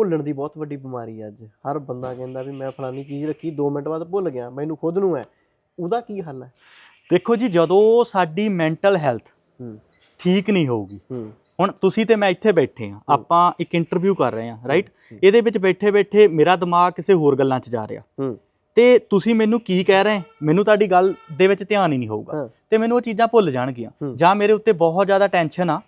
ਭੁੱਲਣ ਦੀ ਬਹੁਤ ਵੱਡੀ ਬਿਮਾਰੀ ਹੈ ਅੱਜ। ਹਰ ਬੰਦਾ ਕਹਿੰਦਾ ਵੀ ਮੈਂ ਫਲਾਨੀ ਚੀਜ਼ ਰੱਖੀ 2 ਮਿੰਟ ਬਾਅਦ ਭੁੱਲ ਗਿਆ ਮੈਨੂੰ ਖੁਦ ਨੂੰ ਹੈ। ਉਹਦਾ ਕੀ ਹੱਲ ਹੈ? ਦੇਖੋ ਜੀ ਜਦੋਂ ਸਾਡੀ ਮੈਂਟਲ ਹੈਲਥ ਹੂੰ। ਠੀਕ ਨਹੀਂ ਹੋਊਗੀ ਹੂੰ। ਹੁਣ ਤੁਸੀਂ ਤੇ ਮੈਂ ਇੱਥੇ ਬੈਠੇ ਆ ਆਪਾਂ ਇੱਕ ਇੰਟਰਵਿਊ ਕਰ ਰਹੇ ਆ ਰਾਈਟ। ਇਹਦੇ ਵਿੱਚ ਬੈਠੇ ਬੈਠੇ ਮੇਰਾ ਦਿਮਾਗ ਕਿਸੇ ਹੋਰ ਗੱਲਾਂ 'ਚ ਜਾ ਰਿਹਾ। ਹੂੰ। ਤੇ ਤੁਸੀਂ ਮੈਨੂੰ ਕੀ ਕਹਿ ਰਹੇ ਮੈਨੂੰ ਤੁਹਾਡੀ ਗੱਲ ਦੇ ਵਿੱਚ ਧਿਆਨ ਹੀ ਨਹੀਂ ਹੋਊਗਾ। ਤੇ ਮੈਨੂੰ ਉਹ ਚੀਜ਼ਾਂ ਭੁੱਲ ਜਾਣਗੀਆਂ। ਜਾਂ ਮੇਰੇ ਉੱਤੇ ਬਹੁਤ ਜ਼ਿਆਦਾ ਟੈਨਸ਼ਨ ਆ।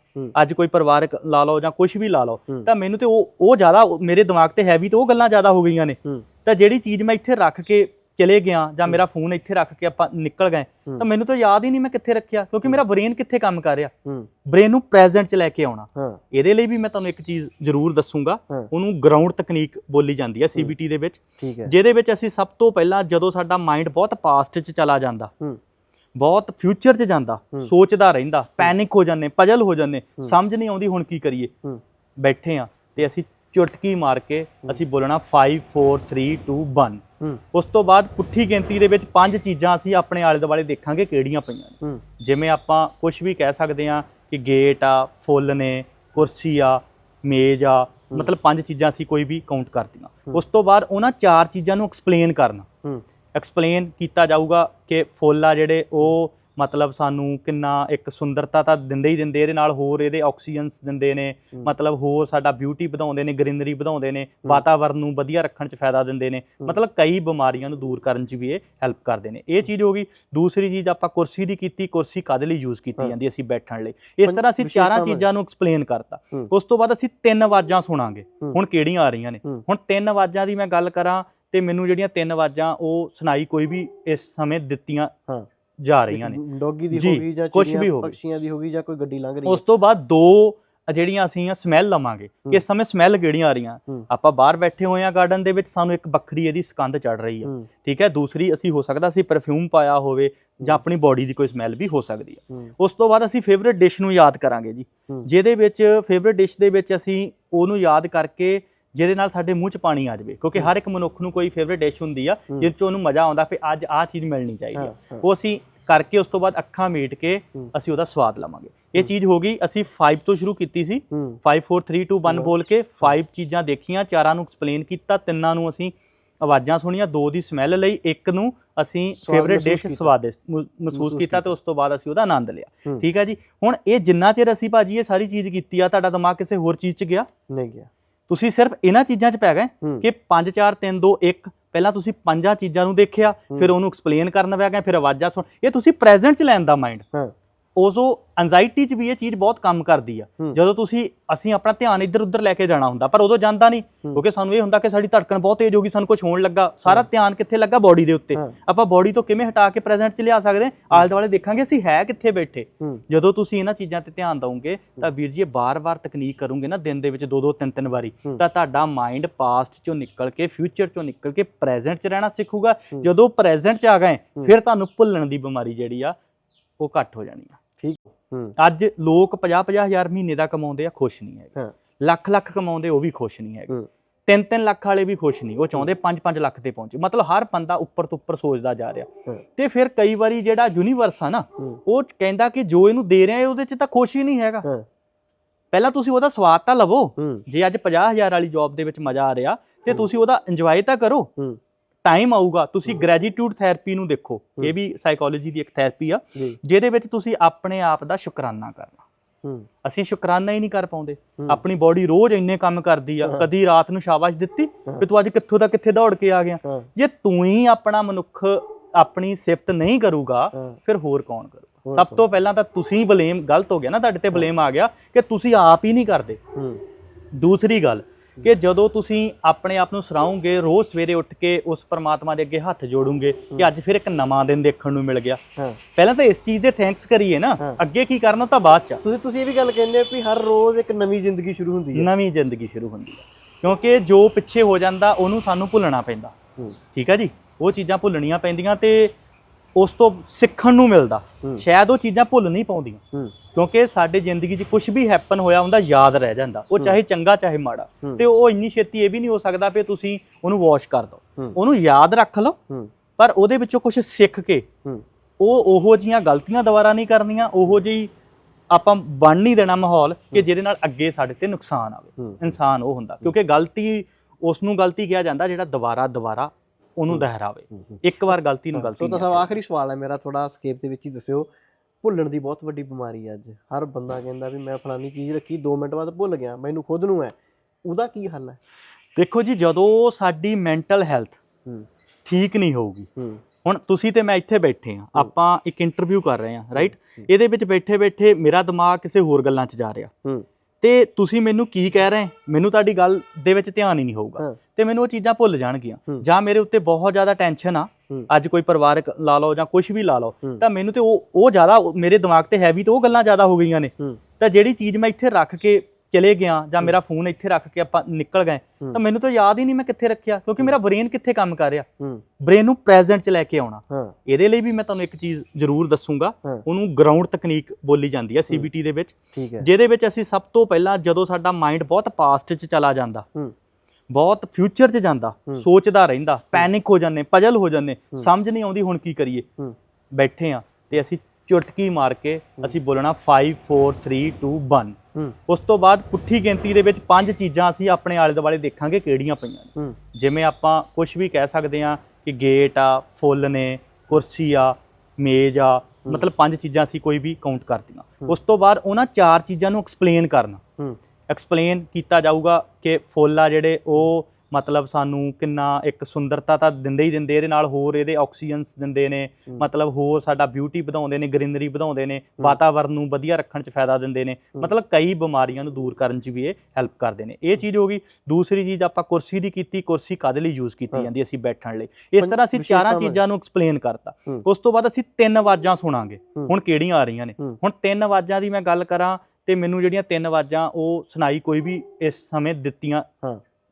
ਅੱਜ ਕੋਈ ਪਰਿਵਾਰਕ ਲਾ ਲਓ ਜਾਂ ਕੁਝ ਵੀ ਲਾ ਲਓ। ਤਾਂ ਮੈਨੂੰ ਤੇ ਉਹ ਉਹ ਜ਼ਿਆਦਾ ਮੇਰੇ ਦਿਮਾਗ ਤੇ ਹੈਵੀ ਤੇ ਉਹ ਗੱਲਾਂ ਜ਼ਿਆਦਾ ਹੋ ਗਈਆਂ ਨੇ। ਤਾਂ ਜਿਹੜੀ ਚੀਜ਼ ਮੈਂ ਇੱਥੇ ਰੱਖ ਕੇ ਚਲੇ ਗਿਆ ਜਾਂ ਮੇਰਾ ਫੋਨ ਇੱਥੇ ਰੱਖ ਕੇ ਆਪਾਂ ਨਿਕਲ ਗਏ। ਤਾਂ ਮੈਨੂੰ ਤਾਂ ਯਾਦ ਹੀ ਨਹੀਂ ਮੈਂ ਕਿੱਥੇ ਰੱਖਿਆ ਕਿਉਂਕਿ ਮੇਰਾ ਬ੍ਰੇਨ ਕਿੱਥੇ ਕੰਮ ਕਰ ਰਿਹਾ ਬ੍ਰੇਨ ਨੂੰ ਪ੍ਰੈਜ਼ੈਂਟ 'ਚ ਲੈ ਕੇ ਆਉਣਾ ਇਹਦੇ ਲਈ ਵੀ ਮੈਂ ਤੁਹਾਨੂੰ ਇੱਕ ਚੀਜ਼ ਜ਼ਰੂਰ ਦੱਸੂਗਾ। ਉਹਨੂੰ ਗਰਾਊਂਡ ਤਕਨੀਕ ਬੋਲੀ ਜਾਂਦੀ ਹੈ ਸੀਬੀਟੀ ਦੇ ਵਿੱਚ ਜਿਹਦੇ ਵਿੱਚ ਅਸੀਂ ਸਭ ਤੋਂ ਪਹਿਲਾਂ ਜਦੋਂ ਸਾਡਾ ਮਾਈਂਡ ਬਹੁਤ ਪਾਸਟ 'ਚ ਚਲਾ ਜਾਂਦਾ। ਬਹੁਤ ਫਿਊਚਰ 'ਚ ਜਾਂਦਾ। ਸੋਚਦਾ ਰਹਿੰਦਾ ਪੈਨਿਕ ਹੋ ਜਾਂਦੇ ਪਜਲ ਹੋ ਜਾਂਦੇ। ਸਮਝ ਨਹੀਂ ਆਉਂਦੀ ਹੁਣ ਕੀ ਕਰੀਏ। ਬੈਠੇ ਆ ਤੇ ਅਸੀਂ ਚੁਟਕੀ ਮਾਰ ਕੇ ਅਸੀਂ ਬੋਲਣਾ 5 4 3 2 1 ਹੂੰ। ਉਸ ਤੋਂ ਬਾਅਦ ਪੁੱਠੀ ਗਿਣਤੀ ਦੇ ਵਿੱਚ ਪੰਜ ਚੀਜ਼ਾਂ ਅਸੀਂ ਆਪਣੇ ਆਲੇ ਦੁਆਲੇ ਦੇਖਾਂਗੇ ਕਿਹੜੀਆਂ ਪਈਆਂ ਨੇ। ਜਿਵੇਂ ਆਪਾਂ ਕੁਝ ਵੀ ਕਹਿ ਸਕਦੇ ਆ ਕਿ ਗੇਟ ਆ ਫੁੱਲ ਨੇ ਕੁਰਸੀ ਆ ਮੇਜ਼ ਆ ਮਤਲਬ ਪੰਜ ਚੀਜ਼ਾਂ ਅਸੀਂ ਕੋਈ ਵੀ ਕਾਊਂਟ ਕਰਤੀਆਂ ਹੂੰ। ਉਸ ਤੋਂ ਬਾਅਦ ਉਹਨਾਂ ਚਾਰ ਚੀਜ਼ਾਂ ਨੂੰ ਐਕਸਪਲੇਨ ਕਰਨਾ। ਐਕਸਪਲੇਨ ਕੀਤਾ ਜਾਊਗਾ ਕਿ ਫੁੱਲ ਆ ਜਿਹੜੇ ਉਹ ਮਤਲਬ ਸਾਨੂੰ ਕਿੰਨਾ ਇੱਕ ਸੁੰਦਰਤਾ ਤਾਂ ਦਿੰਦੇ ਹੀ ਦਿੰਦੇ ਇਹਦੇ ਨਾਲ ਹੋਰ ਇਹਦੇ ਆਕਸੀਜਨਸ ਦਿੰਦੇ ਨੇ। ਮਤਲਬ ਹੋਰ ਸਾਡਾ ਬਿਊਟੀ ਵਧਾਉਂਦੇ ਨੇ ਗ੍ਰੀਨਰੀ ਵਧਾਉਂਦੇ ਨੇ ਵਾਤਾਵਰਨ ਨੂੰ ਵਧੀਆ ਰੱਖਣ 'ਚ ਫਾਇਦਾ ਦਿੰਦੇ ਨੇ। ਮਤਲਬ ਕਈ ਬਿਮਾਰੀਆਂ ਨੂੰ ਦੂਰ ਕਰਨ 'ਚ ਵੀ ਇਹ ਹੈਲਪ ਕਰਦੇ ਨੇ ਇਹ ਚੀਜ਼ ਹੋ ਗਈ ਦੂਸਰੀ ਚੀਜ਼ ਆਪਾਂ ਕੁਰਸੀ ਦੀ ਕੀਤੀ ਕੁਰਸੀ ਕਦ ਲਈ ਯੂਜ਼ ਕੀਤੀ। ਜਾਂਦੀ ਅਸੀਂ ਬੈਠਣ ਲਈ ਇਸ ਤਰ੍ਹਾਂ ਅਸੀਂ ਚਾਰਾਂ। ਚੀਜ਼ਾਂ ਨੂੰ ਐਕਸਪਲੇਨ ਕਰਤਾ। ਉਸ ਤੋਂ ਬਾਅਦ ਅਸੀਂ ਤਿੰਨ ਆਵਾਜ਼ਾਂ ਸੁਣਾਂਗੇ। ਹੁਣ ਕਿਹੜੀਆਂ ਆ ਰਹੀਆਂ ਨੇ। ਹੁਣ ਤਿੰਨ ਆਵਾਜ਼ਾਂ ਦੀ ਮੈਂ ਗੱਲ ਕਰਾਂ ਤੇ ਮੈਨੂੰ ਜਿਹੜੀਆਂ ਤਿੰਨ ਆਵਾਜ਼ਾਂ ਉਹ ਸੁਣਾਈ ਕੋਈ ਵੀ ਇਸ ਸਮੇਂ ਦਿੱਤੀਆਂ। ਜਾ ਰਹੀਆਂ ਨੇ। ਡੌਗੀ ਦੀ ਹੋ ਗਈ ਜਾਂ ਕੁਛ ਵੀ ਚਿੜੀਆਂ ਹੋਵੇ। ਪਕਸ਼ੀਆਂ ਦੀ ਹੋ ਗਈ ਜਾਂ ਕੋਈ ਗੱਡੀ ਲੰਘ ਰਹੀ ਉਸ ਹੈ ਤੋਂ ਬਾਅਦ ਦੋ ਜਿਹੜੀਆਂ ਅਸੀਂ ਆ ਸਮੈਲ ਲਵਾਂਗੇ ਕਿ ਇਸ ਸਮੇਂ ਸਮੈਲ ਕਿਹੜੀਆਂ ਆ ਰਹੀਆਂ। ਹੂੰ। ਆਪਾਂ ਬਾਹਰ ਬੈਠੇ ਹੋਏ ਆ ਗਾਰਡਨ ਦੇ ਵਿੱਚ ਸਾਨੂੰ ਇੱਕ ਵੱਖਰੀ ਇਹਦੀ ਸਕੰਦ ਚੜ ਰਹੀ ਹੈ। ਹੂੰ। ਠੀਕ ਹੈ ਦੂਸਰੀ ਅਸੀਂ ਹੋ ਸਕਦਾ ਅਸੀਂ ਪਰਫਿਊਮ ਪਾਇਆ ਹੋਵੇ ਜਾਂ ਆਪਣੀ ਬਾਡੀ ਦੀ ਕੋਈ ਸਮੈਲ ਵੀ ਹੋ ਸਕਦੀ ਹੈ। ਹੂੰ। ਉਸ ਤੋਂ ਬਾਅਦ ਅਸੀਂ ਫੇਵਰਿਟ ਡਿਸ਼ ਨੂੰ ਯਾਦ ਕਰਾਂਗੇ ਜੀ। ਹੂੰ। ਜਿਹਦੇ ਵਿੱਚ ਫੇਵਰਿਟ ਡਿਸ਼ ਦੇ ਵਿੱਚ ਅਸੀਂ ਉਹਨੂੰ ਯਾਦ ਕਰਕੇ ਜਿਹਦੇ ਨਾਲ ਸਾਡੇ ਮੂੰਹ 'ਚ ਪਾਣੀ ਆ ਜਾਵੇ। ਕਿਉਂਕਿ ਹੂੰ। ਹਰ ਇੱਕ ਮਨੁੱਖ ਨੂੰ ਕੋਈ ਫੇਵਰਿਟ ਡਿਸ਼ ਹੁੰਦੀ ਆ ਹੂੰ। ਜਿਹਦੇ 'ਚ ਉਹਨੂੰ ਮਜ਼ਾ ਆਉਂਦਾ ਵੀ ਅੱਜ ਆਹ ਚੀਜ਼ ਮਿਲਣੀ ਚਾਹੀਦੀ ਹਾਂ ਹੈ ਹਾਂ। ਉਹ ਅਸੀਂ ਕਰਕੇ ਉਸ ਤੋਂ ਬਾਅਦ ਅੱਖਾਂ ਮੀਟ ਕੇ। ਅਸੀਂ ਉਹਦਾ ਸਵਾਦ ਲਵਾਂਗੇ ਇਹ। ਚੀਜ਼ ਹੋ ਗਈ ਅਸੀਂ 5 ਤੋਂ ਸ਼ੁਰੂ ਕੀਤੀ ਸੀ ਹੂੰ 5 4 3 2 1 ਹੂੰ। ਬੋਲ ਕੇ 5 ਚੀਜ਼ਾਂ ਦੇਖੀਆਂ ਚਾਰਾਂ ਨੂੰ ਐਕਸਪਲੇਨ ਕੀਤਾ ਤਿੰਨਾਂ ਨੂੰ ਅਸੀਂ ਆਵਾਜ਼ਾਂ ਸੁਣੀਆਂ ਦੋ ਦੀ ਸਮੈਲ ਲਈ ਇੱਕ ਨੂੰ ਅਸੀਂ ਫੇਵਰਿਟ ਡਿਸ਼। ਸਵਾਦਿਸ਼ਟ ਮਹਿਸੂਸ ਕੀਤਾ ਤੇ ਉਸ ਤੋਂ ਬਾਅਦ ਅਸੀਂ ਉਹਦਾ ਆਨੰਦ ਲਿਆ। ਠੀਕ ਹੈ ਜੀ ਹੁਣ ਇਹ ਜਿੰਨਾ ਚਿਰ ਅਸੀਂ ਭਾਜੀ ਇਹ ਸਾਰੀ ਚੀਜ਼ ਕੀਤੀ ਆ ਤੁਹਾਡਾ ਦਿਮਾਗ ਕਿਸੇ ਹੋਰ ਚੀਜ਼ 'ਚ ਗਿਆ ਨਹੀਂ ਗਿਆ ਤੁਸੀਂ ਸਿਰਫ ਇਹਨਾਂ ਚੀਜ਼ਾਂ 'ਚ ਪੈ ਗਏ ਕਿ 5 4 3 2 1 ਪਹਿਲਾਂ ਤੁਸੀਂ ਪੰਜਾਂ ਚੀਜ਼ਾਂ ਨੂੰ ਦੇਖਿਆ। ਫਿਰ ਉਹਨੂੰ ਐਕਸਪਲੇਨ ਕਰਨ ਪੈ ਗਏ ਫਿਰ ਆਵਾਜ਼ਾਂ ਸੁਣ। ਇਹ ਤੁਸੀਂ ਪ੍ਰੈਜ਼ੈਂਟ 'ਚ ਲੈਣ ਦਾ ਮਾਈਂਡ ਉਸੋ ਐਂਜ਼ਾਇਟੀ 'ਚ ਵੀ ਇਹ ਚੀਜ਼ ਬਹੁਤ ਕੰਮ ਕਰਦੀ ਆ। ਜਦੋਂ ਤੁਸੀਂ ਅਸੀਂ ਆਪਣਾ ਧਿਆਨ ਇੱਧਰ ਉੱਧਰ ਲੈ ਕੇ ਜਾਣਾ ਹੁੰਦਾ ਪਰ ਉਦੋਂ ਜਾਂਦਾ ਨਹੀਂ। ਕਿਉਂਕਿ ਸਾਨੂੰ ਇਹ ਹੁੰਦਾ ਕਿ ਸਾਡੀ ਧੜਕਣ ਬਹੁਤ ਤੇਜ਼ ਹੋ ਗਈ ਸਾਨੂੰ ਕੁਝ ਹੋਣ ਲੱਗਾ ਸਾਰਾ। ਧਿਆਨ ਕਿੱਥੇ ਲੱਗਾ ਬਾਡੀ ਦੇ ਉੱਤੇ ਆਪਾਂ ਬਾਡੀ ਤੋਂ ਕਿਵੇਂ ਹਟਾ ਕੇ ਪ੍ਰੈਜ਼ੈਂਟ 'ਚ ਲਿਆ ਸਕਦੇ? ਆਲੇ ਦੁਆਲੇ ਦੇਖਾਂਗੇ ਅਸੀਂ ਹੈ ਕਿੱਥੇ ਬੈਠੇ ਜਦੋਂ ਤੁਸੀਂ ਇਹਨਾਂ ਚੀਜ਼ਾਂ ਤੇ ਧਿਆਨ ਦਿਓਗੇ ਤਾਂ ਵੀਰ ਜੀ ਇਹ ਬਾਰ-ਬਾਰ ਤਕਨੀਕ ਕਰੋਗੇ ਨਾ ਦਿਨ ਦੇ ਵਿੱਚ ਦੋ ਦੋ ਤਿੰਨ ਤਿੰਨ ਵਾਰੀ। ਤਾਂ ਤੁਹਾਡਾ ਮਾਈਂਡ ਪਾਸਟ ਚੋਂ ਨਿਕਲ ਕੇ ਫਿਊਚਰ ਚੋਂ ਨਿਕਲ ਕੇ ਪ੍ਰੈਜ਼ੈਂਟ 'ਚ ਰਹਿਣਾ ਸਿੱਖੂਗਾ। ਜਦੋਂ ਪ੍ਰੈਜ਼ੈਂਟ 'ਚ ਆ ਗਏ। ਫਿਰ ਤੁਹਾਨੂੰ ਭੁੱਲਣ ਦੀ ਬਿਮਾਰੀ ਜਿਹੜੀ ਆ ਉਹ ਘੱਟ ਹੋ ਜਾਣੀ ਆ ਠੀਕ। ਅੱਜ ਲੋਕ 50-50 ਹਜ਼ਾਰ ਮਹੀਨੇ ਦਾ ਕਮਾਉਂਦੇ ਆ ਖੁਸ਼ ਨਹੀਂ ਹੈਗੇ। ਲੱਖ ਲੱਖ ਕਮਾਉਂਦੇ ਉਹ ਵੀ ਖੁਸ਼ ਨਹੀਂ ਹੈਗੇ। ਹੂੰ। 3-3 ਲੱਖ ਵਾਲੇ ਵੀ ਖੁਸ਼ ਨਹੀਂ ਉਹ ਚਾਹੁੰਦੇ 5-5 ਲੱਖ ਤੇ ਪਹੁੰਚੇ। ਮਤਲਬ ਹਰ ਬੰਦਾ ਉੱਪਰ ਤੋਂ ਉੱਪਰ ਸੋਚਦਾ ਜਾ ਰਿਹਾ। ਤੇ ਫਿਰ ਕਈ ਵਾਰੀ ਜਿਹੜਾ ਯੂਨੀਵਰਸ ਆ ਨਾ ਉਹ ਕਹਿੰਦਾ ਕਿ ਜੋ ਇਹਨੂੰ ਦੇ ਰਿਹਾ ਉਹਦੇ 'ਚ ਤਾਂ ਖੁਸ਼ ਹੀ ਨਹੀਂ ਹੈਗਾ। ਪਹਿਲਾਂ ਤੁਸੀਂ ਉਹਦਾ ਸਵਾਦ ਤਾਂ ਲਵੋ। ਜੇ ਅੱਜ 50000 ਵਾਲੀ ਜੌਬ ਦੇ ਵਿੱਚ ਮਜ਼ਾ ਆ ਰਿਹਾ ਤੇ। ਤੁਸੀਂ ਉਹਦਾ ਇੰਜੋਏ ਤਾਂ ਕਰੋ। ਟਾਈਮ ਆਊਗਾ ਤੁਸੀਂ। ਗ੍ਰੈਜੀਟਿਊਡ ਥੈਰੇਪੀ ਨੂੰ ਦੇਖੋ। ਇਹ ਵੀ ਸਾਈਕੋਲੋਜੀ ਦੀ ਇੱਕ ਥੈਰੇਪੀ ਆ ਜਿਹਦੇ ਵਿੱਚ ਤੁਸੀਂ ਆਪਣੇ ਆਪ ਦਾ ਸ਼ੁਕਰਾਨਾ ਕਰਨਾ ਅਸੀਂ ਸ਼ੁਕਰਾਨਾ ਹੀ ਨਹੀਂ ਕਰ ਪਾਉਂਦੇ। ਆਪਣੀ ਬਾਡੀ ਰੋਜ਼ ਇੰਨੇ ਕੰਮ ਕਰਦੀ ਆ। ਕਦੀ ਰਾਤ ਨੂੰ ਸ਼ਾਬਾਸ਼ ਦਿੱਤੀ। ਕਿ ਤੂੰ ਅੱਜ ਕਿੱਥੋਂ ਦਾ ਕਿੱਥੇ ਦੌੜ ਕੇ ਆ ਗਿਆ ਜੇ ਤੂੰ ਹੀ ਆਪਣਾ ਮਨੁੱਖ ਆਪਣੀ ਸਿਫਤ ਨਹੀਂ ਕਰੂਗਾ ਫਿਰ ਹੋਰ ਕੌਣ ਕਰੂਗਾ ਸਭ? ਤੋਂ ਪਹਿਲਾਂ ਤਾਂ ਤੁਸੀਂ ਬਲੇਮ ਗਲਤ ਹੋ ਗਿਆ ਨਾ ਤੁਹਾਡੇ ਤੇ ਬਲੇਮ ਆ ਗਿਆ ਕਿ ਤੁਸੀਂ ਆਪ ਹੀ ਨਹੀਂ ਕਰਦੇ ਦੂਸਰੀ ਗੱਲ ਕਿ ਜਦੋਂ ਤੁਸੀਂ ਆਪਣੇ ਆਪ ਨੂੰ ਸਰਾਉਂਗੇ ਰੋਜ਼ ਸਵੇਰੇ ਉੱਠ ਕੇ ਉਸ ਪਰਮਾਤਮਾ ਦੇ ਅੱਗੇ ਹੱਥ ਜੋੜੋਗੇ ਕਿ ਅੱਜ ਫਿਰ ਇੱਕ ਨਵਾਂ ਦਿਨ ਦੇਖਣ ਨੂੰ ਮਿਲ ਗਿਆ। ਪਹਿਲਾਂ ਤਾਂ ਇਸ ਚੀਜ਼ ਦੇ ਥੈਂਕਸ ਕਰੀਏ ਨਾ। ਅੱਗੇ ਕੀ ਕਰਨਾ ਤਾਂ ਬਾਅਦ ਚ। ਤੁਸੀਂ ਤੁਸੀਂ ਇਹ ਵੀ ਗੱਲ ਕਹਿੰਦੇ ਹੋ ਵੀ ਹਰ ਰੋਜ਼ ਇੱਕ ਨਵੀਂ ਜ਼ਿੰਦਗੀ ਸ਼ੁਰੂ ਹੁੰਦੀ ਹੈ। ਨਵੀਂ ਜ਼ਿੰਦਗੀ ਸ਼ੁਰੂ ਹੁੰਦੀ ਹੈ। ਕਿਉਂਕਿ ਜੋ ਪਿੱਛੇ ਹੋ ਜਾਂਦਾ ਉਹਨੂੰ ਸਾਨੂੰ ਭੁੱਲਣਾ ਪੈਂਦਾ। ਠੀਕ ਹੈ ਜੀ? ਉਹ ਚੀਜ਼ਾਂ ਭੁੱਲਣੀਆਂ ਪੈਂਦੀਆਂ ਤੇ ਉਸ ਤੋਂ ਸਿੱਖਣ ਨੂੰ ਮਿਲਦਾ। ਸ਼ਾਇਦ ਉਹ ਚੀਜ਼ਾਂ ਭੁੱਲ ਨਹੀਂ ਪਾਉਂਦੀਆਂ। ਕਿਉਂਕਿ ਸਾਡੇ ਜ਼ਿੰਦਗੀ 'ਚ ਕੁਝ ਵੀ ਹੈਪਨ ਹੋਇਆ ਹੁੰਦਾ ਯਾਦ ਰਹਿ ਜਾਂਦਾ। ਉਹ। ਚਾਹੇ ਚੰਗਾ ਚਾਹੇ ਮਾੜਾ। ਤੇ ਉਹ ਇੰਨੀ ਛੇਤੀ ਇਹ ਵੀ ਨਹੀਂ ਹੋ ਸਕਦਾ ਵੀ ਤੁਸੀਂ ਉਹਨੂੰ ਵਾਸ਼ ਕਰ ਦਿਓ। ਉਹਨੂੰ ਯਾਦ ਰੱਖ ਲਓ। ਪਰ ਉਹਦੇ ਵਿੱਚੋਂ ਕੁਝ ਸਿੱਖ ਕੇ ਉਹ ਉਹੋ ਜੀਆਂ ਗਲਤੀਆਂ ਦੁਬਾਰਾ ਨਹੀਂ ਕਰਨੀਆਂ ਉਹੋ ਜਿਹੀ ਆਪਾਂ ਬਣ ਨਹੀਂ ਦੇਣਾ ਮਾਹੌਲ ਕਿ ਜਿਹਦੇ ਨਾਲ ਅੱਗੇ ਸਾਡੇ ਤੇ ਨੁਕਸਾਨ ਆਵੇ। ਇਨਸਾਨ ਉਹ ਹੁੰਦਾ। ਕਿਉਂਕਿ ਗਲਤੀ ਉਸ ਨੂੰ ਗਲਤੀ ਕਿਹਾ ਜਾਂਦਾ ਜਿਹੜਾ ਦੁਬਾਰਾ ਦੁਬਾਰਾ ਉਹਨੂੰ। ਦੁਹਰਾਵੇ। ਇੱਕ ਵਾਰ ਗਲਤੀ ਨੂੰ ਗਲਤੀ ਸੋ ਤਾਂ ਸਭ ਆਖਰੀ ਸਵਾਲ ਹੈ ਮੇਰਾ ਥੋੜਾ ਸਕੇਪ ਦੇ ਵਿੱਚ ਹੀ ਦੱਸਿਓ। ਭੁੱਲਣ ਦੀ ਬਹੁਤ ਵੱਡੀ ਬਿਮਾਰੀ ਹੈ ਅੱਜ। ਹਰ ਬੰਦਾ ਕਹਿੰਦਾ ਵੀ ਮੈਂ ਫਲਾਨੀ ਚੀਜ਼ ਰੱਖੀ 2 ਮਿੰਟ ਬਾਅਦ ਭੁੱਲ ਗਿਆ ਮੈਨੂੰ ਖੁਦ ਨੂੰ ਹੈ। ਉਹਦਾ ਕੀ ਹੱਲ ਹੈ? ਦੇਖੋ ਜੀ ਜਦੋਂ ਸਾਡੀ ਮੈਂਟਲ ਹੈਲਥ ਠੀਕ ਨਹੀਂ ਹੋਊਗੀ ਹੁਣ ਤੁਸੀਂ ਤੇ ਮੈਂ ਇੱਥੇ ਬੈਠੇ ਆ ਆਪਾਂ ਇੱਕ ਇੰਟਰਵਿਊ ਕਰ ਰਹੇ ਆ ਰਾਈਟ ਇਹਦੇ ਵਿੱਚ ਬੈਠੇ ਬੈਠੇ ਮੇਰਾ ਦਿਮਾਗ ਕਿਸੇ ਹੋਰ ਗੱਲਾਂ 'ਚ ਜਾ ਰਿਹਾ। ਹੂੰ। ਤੇ ਤੁਸੀਂ ਮੈਨੂੰ ਕੀ ਕਹਿ ਰਹੇ ਮੈਨੂੰ ਤੁਹਾਡੀ ਗੱਲ ਦੇ ਵਿੱਚ ਧਿਆਨ ਹੀ ਨਹੀਂ ਹੋਊਗਾ। ਤੇ ਮੈਨੂੰ ਉਹ ਚੀਜ਼ਾਂ ਭੁੱਲ ਜਾਣਗੀਆਂ। ਜਾਂ ਮੇਰੇ ਉੱਤੇ ਬਹੁਤ ਜ਼ਿਆਦਾ ਟੈਨਸ਼ਨ ਆ। ਅੱਜ ਕੋਈ ਪਰਿਵਾਰਕ ਲਾ ਲਓ ਜਾਂ ਕੁਝ ਵੀ ਲਾ ਲਓ। ਤਾਂ ਮੈਨੂੰ ਤੇ ਉਹ ਉਹ ਜ਼ਿਆਦਾ ਮੇਰੇ ਦਿਮਾਗ ਤੇ ਹੈਵੀ ਤੇ ਉਹ ਗੱਲਾਂ ਜ਼ਿਆਦਾ ਹੋ ਗਈਆਂ ਨੇ। ਤਾਂ ਜਿਹੜੀ ਚੀਜ਼ ਮੈਂ ਇੱਥੇ ਰੱਖ ਕੇ ਚਲੇ ਗਿਆ ਜਾਂ। ਮੇਰਾ ਫੋਨ ਇੱਥੇ ਰੱਖ ਕੇ ਆਪਾਂ ਨਿਕਲ ਗਏ। ਤਾਂ ਮੈਨੂੰ ਤਾਂ ਯਾਦ ਹੀ ਨਹੀਂ ਮੈਂ ਕਿੱਥੇ ਰੱਖਿਆ ਕਿਉਂਕਿ। ਮੇਰਾ ਬ੍ਰੇਨ ਕਿੱਥੇ ਕੰਮ ਕਰ ਰਿਹਾ ਬ੍ਰੇਨ ਨੂੰ ਪ੍ਰੈਜ਼ੈਂਟ 'ਚ ਲੈ ਕੇ ਆਉਣਾ ਇਹਦੇ ਲਈ ਵੀ ਮੈਂ ਤੁਹਾਨੂੰ ਇੱਕ ਚੀਜ਼ ਜ਼ਰੂਰ ਦੱਸੂਗਾ। ਉਹਨੂੰ ਗਰਾਊਂਡ ਤਕਨੀਕ ਬੋਲੀ ਜਾਂਦੀ ਹੈ ਸੀਬੀਟੀ ਦੇ ਵਿੱਚ ਜਿਹਦੇ ਵਿੱਚ ਅਸੀਂ ਸਭ ਤੋਂ ਪਹਿਲਾਂ ਜਦੋਂ ਸਾਡਾ ਮਾਈਂਡ ਬਹੁਤ ਪਾਸਟ 'ਚ ਚਲਾ ਜਾਂਦਾ। ਬਹੁਤ ਫਿਊਚਰ 'ਚ ਜਾਂਦਾ। ਸੋਚਦਾ ਰਹਿੰਦਾ ਪੈਨਿਕ ਹੋ ਜਾਂਦੇ ਪਜਲ ਹੋ ਜਾਂਦੇ। ਸਮਝ ਨਹੀਂ ਆਉਂਦੀ ਹੁਣ ਕੀ ਕਰੀਏ। ਬੈਠੇ ਆ ਤੇ ਅਸੀਂ ਚੁਟਕੀ ਮਾਰ ਕੇ। ਅਸੀਂ ਬੋਲਣਾ 5 4 3 2 1 ਹੂੰ ਉਸ ਤੋਂ ਬਾਅਦ ਪੁੱਠੀ ਗਿਣਤੀ ਦੇ ਵਿੱਚ ਪੰਜ ਚੀਜ਼ਾਂ ਅਸੀਂ ਆਪਣੇ ਆਲੇ ਦੁਆਲੇ ਦੇਖਾਂਗੇ ਕਿਹੜੀਆਂ ਪਈਆਂ ਜਿਵੇਂ ਆਪਾਂ ਕੁਝ ਵੀ ਕਹਿ ਸਕਦੇ ਆ ਕਿ ਗੇਟ ਆ ਫੁੱਲ ਨੇ ਕੁਰਸੀ ਆ ਮੇਜ਼ ਆ। ਮਤਲਬ ਪੰਜ ਚੀਜ਼ਾਂ ਅਸੀਂ ਕੋਈ ਵੀ ਕਾਊਂਟ ਕਰਤੀਆਂ ਹੂੰ। ਉਸ ਤੋਂ ਬਾਅਦ ਉਹਨਾਂ ਚਾਰ ਚੀਜ਼ਾਂ ਨੂੰ ਐਕਸਪਲੇਨ ਕਰਨਾ। ਐਕਸਪਲੇਨ ਕੀਤਾ ਜਾਊਗਾ ਕਿ ਫੁੱਲ ਆ ਜਿਹੜੇ ਉਹ ਮਤਲਬ ਸਾਨੂੰ ਕਿੰਨਾ ਇੱਕ ਸੁੰਦਰਤਾ ਤਾਂ ਦਿੰਦੇ ਹੀ ਦਿੰਦੇ ਇਹਦੇ ਨਾਲ ਹੋਰ ਇਹਦੇ ਆਕਸੀਜਨਸ ਦਿੰਦੇ ਨੇ। ਮਤਲਬ ਹੋਰ ਸਾਡਾ ਬਿਊਟੀ ਵਧਾਉਂਦੇ ਨੇ ਗ੍ਰੀਨਰੀ ਵਧਾਉਂਦੇ ਨੇ ਵਾਤਾਵਰਨ ਨੂੰ ਵਧੀਆ ਰੱਖਣ 'ਚ ਫਾਇਦਾ ਦਿੰਦੇ ਨੇ। ਮਤਲਬ ਕਈ ਬਿਮਾਰੀਆਂ ਨੂੰ ਦੂਰ ਕਰਨ 'ਚ ਵੀ ਇਹ ਹੈਲਪ ਕਰਦੇ ਨੇ ਇਹ ਚੀਜ਼ ਹੋ ਗਈ ਦੂਸਰੀ ਚੀਜ਼ ਆਪਾਂ ਕੁਰਸੀ ਦੀ ਕੀਤੀ ਕੁਰਸੀ ਕਦ ਲਈ ਯੂਜ਼ ਕੀਤੀ। ਜਾਂਦੀ ਅਸੀਂ ਬੈਠਣ ਲਈ ਇਸ ਤਰ੍ਹਾਂ ਅਸੀਂ ਚਾਰਾਂ ਚੀਜ਼ਾਂ ਨੂੰ ਐਕਸਪਲੇਨ ਕਰਤਾ। ਉਸ ਤੋਂ ਬਾਅਦ ਅਸੀਂ ਤਿੰਨ ਆਵਾਜ਼ਾਂ ਸੁਣਾਂਗੇ। ਹੁਣ ਕਿਹੜੀਆਂ ਆ ਰਹੀਆਂ ਨੇ। ਹੁਣ ਤਿੰਨ ਆਵਾਜ਼ਾਂ ਦੀ ਮੈਂ ਗੱਲ ਕਰਾਂ ਤੇ ਮੈਨੂੰ ਜਿਹੜੀਆਂ ਤਿੰਨ ਆਵਾਜ਼ਾਂ ਉਹ ਸੁਣਾਈ ਕੋਈ ਵੀ ਇਸ ਸਮੇਂ ਦਿੱਤੀਆਂ।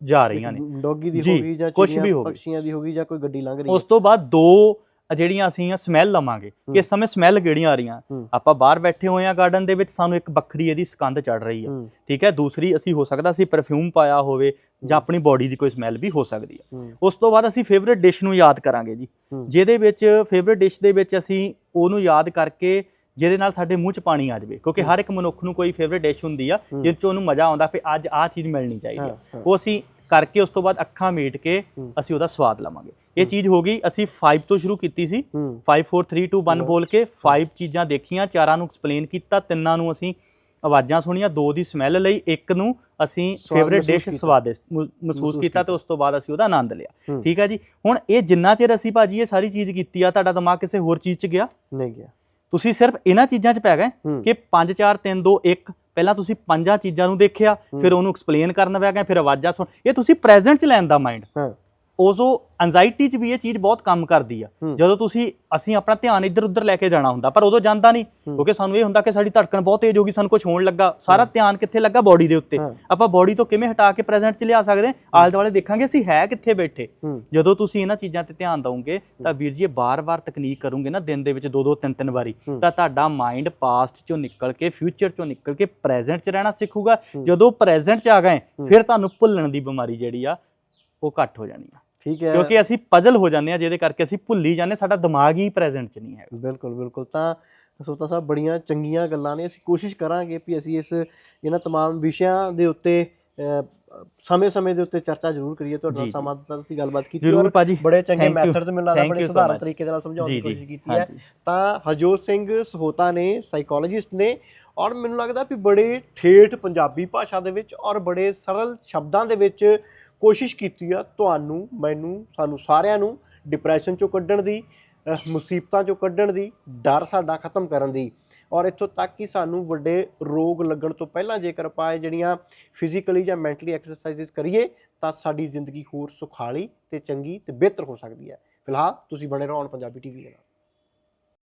ਜਾ ਰਹੀਆਂ ਨੇ। ਡੌਗੀ ਦੀ ਹੋ ਗਈ ਜਾਂ ਚਿੜੀਆਂ ਵੀ ਹੋਵੇ। ਪਕਸ਼ੀਆਂ ਦੀ ਹੋ ਗਈ ਜਾਂ ਕੋਈ ਗੱਡੀ ਲੰਘ ਰਹੀ ਉਸ ਹੈ? ਤੋਂ ਬਾਅਦ ਦੋ ਜਿਹੜੀਆਂ ਅਸੀਂ ਸਮੈਲ ਲਵਾਂਗੇ ਕਿ ਇਸ ਸਮੇਂ ਸਮੈਲ ਕਿਹੜੀਆਂ ਆ ਰਹੀਆਂ। ਹੂੰ। ਆਪਾਂ ਬਾਹਰ ਬੈਠੇ ਹੋਏ ਆ ਗਾਰਡਨ ਦੇ ਵਿੱਚ ਸਾਨੂੰ ਇੱਕ ਵੱਖਰੀ ਇਹਦੀ ਸਕੰਦ ਚੜ ਰਹੀ ਹੈ ਹੂੰ। ਠੀਕ ਹੈ? ਦੂਸਰੀ ਅਸੀਂ ਹੋ ਸਕਦਾ ਅਸੀਂ ਪਰਫਿਊਮ ਪਾਇਆ ਹੋਵੇ ਜਾਂ ਆਪਣੀ ਬਾਡੀ ਦੀ ਕੋਈ ਸਮੈਲ ਵੀ ਹੋ ਸਕਦੀ ਹੈ ਹੂੰ। ਉਸ ਤੋਂ ਬਾਅਦ ਅਸੀਂ ਫੇਵਰਿਟ ਡਿਸ਼ ਨੂੰ ਯਾਦ ਕਰਾਂਗੇ ਜੀ। ਹੂੰ। ਜਿਹਦੇ ਵਿੱਚ ਫੇਵਰਿਟ ਡਿਸ਼ ਦੇ ਵਿੱਚ ਅਸੀਂ ਉਹਨੂੰ ਯਾਦ ਕਰਕੇ ਜਿਹਦੇ ਨਾਲ ਸਾਡੇ ਮੂੰਹ 'ਚ ਪਾਣੀ ਆ ਜਾਵੇ ਕਿਉਂਕਿ। ਹਰ ਇੱਕ ਮਨੁੱਖ ਨੂੰ ਕੋਈ ਫੇਵਰਿਟ ਡਿਸ਼ ਹੁੰਦੀ ਆ। ਜਿਸ 'ਚ ਉਹਨੂੰ ਮਜ਼ਾ ਆਉਂਦਾ ਵੀ ਅੱਜ ਆਹ ਚੀਜ਼ ਮਿਲਣੀ ਚਾਹੀਦੀ ਆ ਉਹ ਅਸੀਂ ਕਰਕੇ ਉਸ ਤੋਂ ਬਾਅਦ ਅੱਖਾਂ ਮੀਟ ਕੇ। ਅਸੀਂ ਉਹਦਾ ਸਵਾਦ ਲਵਾਂਗੇ ਇਹ। ਚੀਜ਼ ਹੋ ਗਈ ਅਸੀਂ 5 ਤੋਂ ਸ਼ੁਰੂ ਕੀਤੀ ਸੀ ਹੂੰ 5 4 3 2 1 ਲਓ। ਬੋਲ ਕੇ 5 ਚੀਜ਼ਾਂ ਦੇਖੀਆਂ ਚਾਰਾਂ ਨੂੰ ਐਕਸਪਲੇਨ ਕੀਤਾ ਤਿੰਨਾਂ ਨੂੰ ਅਸੀਂ ਆਵਾਜ਼ਾਂ ਸੁਣੀਆਂ ਦੋ ਦੀ ਸਮੈਲ ਲਈ ਇੱਕ ਨੂੰ ਅਸੀਂ ਫੇਵਰਿਟ ਡਿਸ਼। ਸਵਾਦਿਸ਼ਟ ਮਹਿਸੂਸ ਕੀਤਾ ਤੇ। ਉਸ ਤੋਂ ਬਾਅਦ ਅਸੀਂ ਉਹਦਾ ਆਨੰਦ ਲਿਆ। ਠੀਕ ਹੈ ਜੀ ਹੁਣ ਇਹ ਜਿੰਨਾ ਚਿਰ ਅਸੀਂ ਭਾਜੀ ਇਹ ਸਾਰੀ ਚੀਜ਼ ਕੀਤੀ ਆ ਤੁਹਾਡਾ ਦਿਮਾਗ ਕਿਸੇ ਹੋਰ ਚੀਜ਼ 'ਚ ਗਿਆ ਨਹੀਂ ਗਿਆ ਤੁਸੀਂ ਸਿਰਫ ਇਹਨਾਂ ਚੀਜ਼ਾਂ 'ਚ ਪੈ ਗਏ ਕਿ 5 4 3 2 1 ਪਹਿਲਾਂ ਤੁਸੀਂ ਪੰਜਾਂ ਚੀਜ਼ਾਂ ਨੂੰ ਦੇਖਿਆ। ਫਿਰ ਉਹਨੂੰ ਐਕਸਪਲੇਨ ਕਰਨ ਬੈ ਗਏ ਫਿਰ ਆਵਾਜ਼ਾਂ ਸੁਣ। ਇਹ ਤੁਸੀਂ ਪ੍ਰੈਜ਼ੈਂਟ 'ਚ ਲੈਣ ਦਾ ਮਾਈਂਡ ਹਾਂ ਉਸੋ ਐਂਜ਼ਾਈਟੀ 'ਚ ਵੀ ਇਹ ਚੀਜ਼ ਬਹੁਤ ਕੰਮ ਕਰਦੀ ਆ। ਜਦੋਂ ਤੁਸੀਂ ਅਸੀਂ ਆਪਣਾ ਧਿਆਨ ਇੱਧਰ ਉੱਧਰ ਲੈ ਕੇ ਜਾਣਾ ਹੁੰਦਾ ਪਰ ਉਦੋਂ ਜਾਂਦਾ ਨਹੀਂ। ਕਿਉਂਕਿ ਸਾਨੂੰ ਇਹ ਹੁੰਦਾ ਕਿ ਸਾਡੀ ਧੜਕਣ ਬਹੁਤ ਤੇਜ਼ ਹੋ ਗਈ ਸਾਨੂੰ ਕੁਝ ਹੋਣ ਲੱਗਾ ਸਾਰਾ। ਧਿਆਨ ਕਿੱਥੇ ਲੱਗਾ ਬਾਡੀ ਦੇ ਉੱਤੇ ਆਪਾਂ ਬਾਡੀ ਤੋਂ ਕਿਵੇਂ ਹਟਾ ਕੇ ਪ੍ਰੈਜ਼ੈਂਟ 'ਚ ਲਿਆ ਸਕਦੇ? ਆਲੇ ਦੁਆਲੇ ਦੇਖਾਂਗੇ ਅਸੀਂ ਹੈ ਕਿੱਥੇ ਬੈਠੇ ਜਦੋਂ ਤੁਸੀਂ ਇਹਨਾਂ ਚੀਜ਼ਾਂ ਤੇ ਧਿਆਨ ਦਿਓਗੇ ਤਾਂ ਵੀਰ ਜੀ ਇਹ ਬਾਰ-ਬਾਰ ਤਕਨੀਕ ਕਰੋਗੇ ਨਾ ਦਿਨ ਦੇ ਵਿੱਚ ਦੋ ਦੋ ਤਿੰਨ ਤਿੰਨ ਵਾਰੀ। ਤਾਂ ਤੁਹਾਡਾ ਮਾਈਂਡ ਪਾਸਟ ਚੋਂ ਨਿਕਲ ਕੇ ਫਿਊਚਰ ਚੋਂ ਨਿਕਲ ਕੇ ਪ੍ਰੈਜ਼ੈਂਟ 'ਚ ਰਹਿਣਾ ਸਿੱਖੂਗਾ। ਜਦੋਂ ਪ੍ਰੈਜ਼ੈਂਟ 'ਚ ਆ ਗਏ। ਫਿਰ ਤੁਹਾਨੂੰ ਭੁੱਲਣ ਦੀ ਬਿਮਾਰੀ ਜਿਹੜੀ ਆ ਉਹ ਘੱਟ ਹੋ ਜਾਣੀ ਆ ਠੀਕ ਹੈ ਕਿਉਂਕਿ ਅਸੀਂ ਪਜ਼ਲ ਹੋ ਜਾਂਦੇ ਆ ਜਿਹਦੇ ਕਰਕੇ ਅਸੀਂ ਭੁੱਲ ਹੀ ਜਾਂਦੇ ਸਾਡਾ ਦਿਮਾਗ ਹੀ ਪ੍ਰੈਜ਼ੈਂਟ 'ਚ ਨਹੀਂ ਹੈਗਾ ਬਿਲਕੁਲ ਬਿਲਕੁਲ ਤਾਂ ਸੋਤਾ ਸਾਹਿਬ ਬੜੀਆਂ ਚੰਗੀਆਂ ਗੱਲਾਂ ਨੇ ਅਸੀਂ ਕੋਸ਼ਿਸ਼ ਕਰਾਂਗੇ ਵੀ ਅਸੀਂ ਇਸ ਇਹਨਾਂ तमाम ਵਿਸ਼ਿਆਂ ਦੇ ਉੱਤੇ ਸਮੇਂ-ਸਮੇਂ ਦੇ ਉੱਤੇ ਚਰਚਾ ਜ਼ਰੂਰ ਕਰੀਏ ਤੁਹਾਡੇ ਜੀ, ਨਾਲ ਜੀ। ਸਮਾਂ ਦਿੱਤਾ ਤੁਸੀਂ ਗੱਲਬਾਤ ਕੀਤੀ ਜ਼ਰੂਰ ਔਰ ਭਾਜੀ ਬੜੇ ਚੰਗੇ Thank you. ਮੈਥਡਸ ਮੈਨੂੰ ਲੱਗਦਾ Thank ਬੜੇ you so ਸੁਧਾਰਨ much. ਤਰੀਕੇ ਦੇ ਨਾਲ ਸਮਝਾਉਣ ਦੀ ਜੀ ਕੋਸ਼ਿਸ਼ ਜੀ ਕੀਤੀ ਹੈ ਹਾਂਜੀ ਤਾਂ ਹਰਜੋਤ ਸਿੰਘ ਸਹੋਤਾ ਨੇ ਸਾਈਕੋਲੋਜਿਸਟ ਨੇ ਔਰ ਮੈਨੂੰ ਲੱਗਦਾ ਵੀ ਬੜੇ ਠੇਠ ਪੰਜਾਬੀ ਭਾਸ਼ਾ ਦੇ ਵਿੱਚ ਔਰ ਬੜੇ ਸਰਲ ਸ਼ਬਦਾਂ ਦੇ ਵਿੱਚ ਕੋਸ਼ਿਸ਼ ਕੀਤੀ ਆ ਤੁਹਾਨੂੰ, ਮੈਨੂੰ, ਸਾਨੂੰ ਸਾਰਿਆਂ ਨੂੰ ਡਿਪਰੈਸ਼ਨ ਚੋਂ ਕੱਢਣ ਦੀ ਮੁਸੀਬਤਾਂ ਚੋਂ ਕੱਢਣ ਦੀ, ਡਰ ਸਾਡਾ ਖਤਮ ਕਰਨ ਦੀ। ਔਰ ਇੱਥੋਂ ਤੱਕ ਕਿ ਸਾਨੂੰ ਵੱਡੇ ਰੋਗ ਲੱਗਣ ਤੋਂ ਪਹਿਲਾਂ ਜੇਕਰ ਆਪਾਂ ਇਹ ਜਿਹੜੀਆਂ ਫਿਜ਼ੀਕਲੀ ਜਾਂ ਮੈਂਟਲੀ ਐਕਸਰਸਾਈਜ਼ ਕਰੀਏ, ਤਾਂ ਸਾਡੀ ਜ਼ਿੰਦਗੀ ਹੋਰ ਸੁਖਾਲੀ ਤੇ ਚੰਗੀ ਤੇ ਬਿਹਤਰ ਹੋ ਸਕਦੀ ਹੈ। ਫਿਲਹਾਲ ਤੁਸੀਂ ਬਣੇ ਰਹੋ ਔਨ ਪੰਜਾਬੀ ਟੀਵੀ ਦੇ ਨਾਲ।